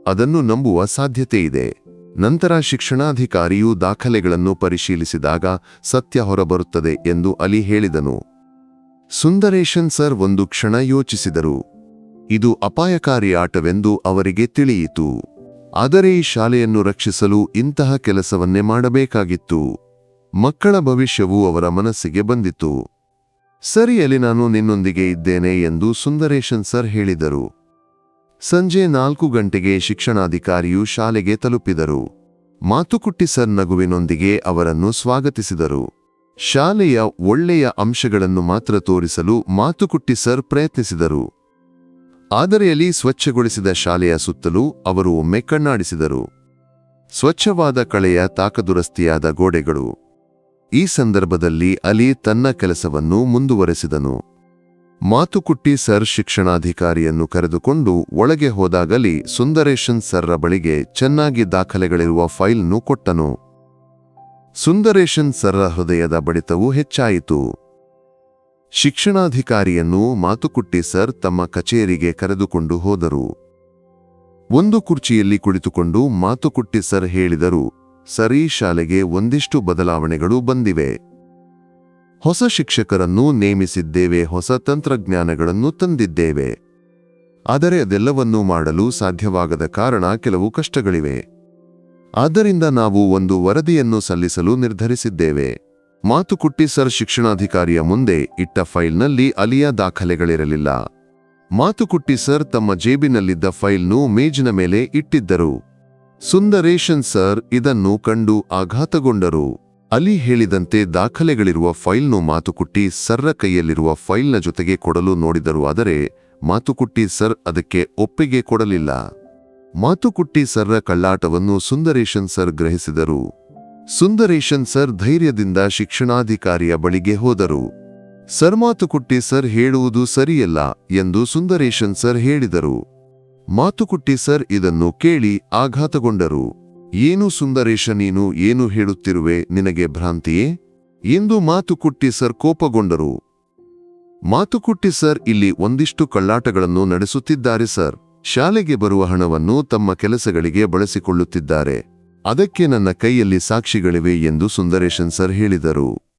ಅದನ್ನು ನಂಬುವ ಸಾಧ್ಯತೆಯಿದೆ. ನಂತರ ಶಿಕ್ಷಣಾಧಿಕಾರಿಯು ದಾಖಲೆಗಳನ್ನು ಪರಿಶೀಲಿಸಿದಾಗ ಸತ್ಯ ಹೊರಬರುತ್ತದೆ ಎಂದು ಅಲಿ ಹೇಳಿದನು. ಸುಂದರೇಶನ್ ಸರ್ ಒಂದು ಕ್ಷಣ ಯೋಚಿಸಿದರು. ಇದು ಅಪಾಯಕಾರಿ ಆಟವೆಂದು ಅವರಿಗೆ ತಿಳಿಯಿತು. ಆದರೆ ಈ ಶಾಲೆಯನ್ನು ರಕ್ಷಿಸಲು ಇಂತಹ ಕೆಲಸವನ್ನೇ ಮಾಡಬೇಕಾಗಿತ್ತು. ಮಕ್ಕಳ ಭವಿಷ್ಯವು ಅವರ ಮನಸ್ಸಿಗೆ ಬಂದಿತು. ಸರಿಯಲ್ಲಿ ನಾನು ನಿನ್ನೊಂದಿಗೆ ಇದ್ದೇನೆ ಎಂದು ಸುಂದರೇಶನ್ ಸರ್ ಹೇಳಿದರು. ಸಂಜೆ ನಾಲ್ಕು ಗಂಟೆಗೆ ಶಿಕ್ಷಣಾಧಿಕಾರಿಯು ಶಾಲೆಗೆ ತಲುಪಿದರು. ಮಾತುಕುಟ್ಟಿ ಸರ್ ನಗುವಿನೊಂದಿಗೆ ಅವರನ್ನು ಸ್ವಾಗತಿಸಿದರು. ಶಾಲೆಯ ಒಳ್ಳೆಯ ಅಂಶಗಳನ್ನು ಮಾತ್ರ ತೋರಿಸಲು ಮಾತುಕುಟ್ಟಿ ಸರ್ ಪ್ರಯತ್ನಿಸಿದರು. ಆದರೆ ಅಲ್ಲಿ ಸ್ವಚ್ಛಗೊಳಿಸಿದ ಶಾಲೆಯ ಸುತ್ತಲೂ ಅವರು ಒಮ್ಮೆ ಕಣ್ಣಾಡಿಸಿದರು. ಸ್ವಚ್ಛವಾದ ಕಳೆಯ ತಾಕದುರಸ್ತಿಯಾದ ಗೋಡೆಗಳು. ಈ ಸಂದರ್ಭದಲ್ಲಿ ಅಲಿ ತನ್ನ ಕೆಲಸವನ್ನು ಮುಂದುವರೆಸಿದನು. ಮಾತುಕುಟ್ಟಿ ಸರ್ ಶಿಕ್ಷಣಾಧಿಕಾರಿಯನ್ನು ಕರೆದುಕೊಂಡು ಒಳಗೆ ಹೋದಾಗಲಿ ಸುಂದರೇಶನ್ ಸರ್ರ ಬಳಿಗೆ ಚೆನ್ನಾಗಿ ದಾಖಲೆಗಳಿರುವ ಫೈಲ್ನು ಕೊಟ್ಟನು. ಸುಂದರೇಶನ್ ಸರ್ರ ಹೃದಯದ ಬಡಿತವು ಹೆಚ್ಚಾಯಿತು. ಶಿಕ್ಷಣಾಧಿಕಾರಿಯನ್ನು ಮಾತುಕುಟ್ಟಿ ಸರ್ ತಮ್ಮ ಕಚೇರಿಗೆ ಕರೆದುಕೊಂಡು ಹೋದರು. ಒಂದು ಕುರ್ಚಿಯಲ್ಲಿ ಕುಳಿತುಕೊಂಡು ಮಾತುಕುಟ್ಟಿ ಸರ್ ಹೇಳಿದರು, ಸರಿ, ಶಾಲೆಗೆ ಒಂದಿಷ್ಟು ಬದಲಾವಣೆಗಳು ಬಂದಿವೆ. ಹೊಸ ಶಿಕ್ಷಕರನ್ನು ನೇಮಿಸಿದ್ದೇವೆ, ಹೊಸ ತಂತ್ರಜ್ಞಾನಗಳನ್ನು ತಂದಿದ್ದೇವೆ. ಆದರೆ ಅದೆಲ್ಲವನ್ನೂ ಮಾಡಲು ಸಾಧ್ಯವಾಗದ ಕಾರಣ ಕೆಲವು ಕಷ್ಟಗಳಿವೆ. ಆದ್ದರಿಂದ ನಾವು ಒಂದು ವರದಿಯನ್ನು ಸಲ್ಲಿಸಲು ನಿರ್ಧರಿಸಿದ್ದೇವೆ. ಮಾತುಕುಟ್ಟಿ ಸರ್ ಶಿಕ್ಷಣಾಧಿಕಾರಿಯ ಮುಂದೆ ಇಟ್ಟ ಫೈಲ್ನಲ್ಲಿ ಅಲಿಯ ದಾಖಲೆಗಳಿರಲಿಲ್ಲ. ಮಾತುಕುಟ್ಟಿ ಸರ್ ತಮ್ಮ ಜೇಬಿನಲ್ಲಿದ್ದ ಫೈಲ್ನು ಮೇಜಿನ ಮೇಲೆ ಇಟ್ಟಿದ್ದರು. ಸುಂದರೇಶನ್ ಸರ್ ಇದನ್ನು ಕಂಡು ಆಘಾತಗೊಂಡರು. ಅಲಿ ಹೇಳಿದಂತೆ ದಾಖಲೆಗಳಿರುವ ಫೈಲ್ನು ಮಾತುಕುಟ್ಟಿ ಸರ್ರ ಕೈಯಲ್ಲಿರುವ ಫೈಲ್ನ ಜೊತೆಗೆ ಕೊಡಲು ನೋಡಿದರು. ಆದರೆ ಮಾತುಕುಟ್ಟಿ ಸರ್ ಅದಕ್ಕೆ ಒಪ್ಪಿಗೆ ಕೊಡಲಿಲ್ಲ. ಮಾತುಕುಟ್ಟಿ ಸರ್ರ ಕಳ್ಳಾಟವನ್ನು ಸುಂದರೇಶನ್ ಸರ್ ಗ್ರಹಿಸಿದರು. ಸುಂದರೇಶನ್ ಸರ್ ಧೈರ್ಯದಿಂದ ಶಿಕ್ಷಣಾಧಿಕಾರಿಯ ಬಳಿಗೆ ಹೋದರು. ಸರ್ ಮಾತುಕುಟ್ಟಿ ಸರ್ ಹೇಳುವುದು ಸರಿಯಲ್ಲ ಎಂದು ಸುಂದರೇಶನ್ ಸರ್ ಹೇಳಿದರು. ಮಾತುಕುಟ್ಟಿ ಸರ್ ಇದನ್ನು ಕೇಳಿ ಆಘಾತಗೊಂಡರು. ಏನು ಸುಂದರೇಶ ನೀನು ಏನು ಹೇಳುತ್ತಿರುವೆ ನಿನಗೆ ಭ್ರಾಂತಿಯೇ? ಎಂದು ಮಾತುಕುಟ್ಟಿ ಸರ್ ಕೋಪಗೊಂಡರು. ಮಾತುಕುಟ್ಟಿ ಸರ್ ಇಲ್ಲಿ ಒಂದಿಷ್ಟು ಕಳ್ಳಾಟಗಳನ್ನು ನಡೆಸುತ್ತಿದ್ದಾರೆ ಸರ್. ಶಾಲೆಗೆ ಬರುವ ಹಣವನ್ನು ತಮ್ಮ ಕೆಲಸಗಳಿಗೆ ಬಳಸಿಕೊಳ್ಳುತ್ತಿದ್ದಾರೆ. ಅದಕ್ಕೆ ನನ್ನ ಕೈಯಲ್ಲಿ ಸಾಕ್ಷಿಗಳಿವೆ ಎಂದು ಸುಂದರೇಶನ್ ಸರ್ ಹೇಳಿದರು.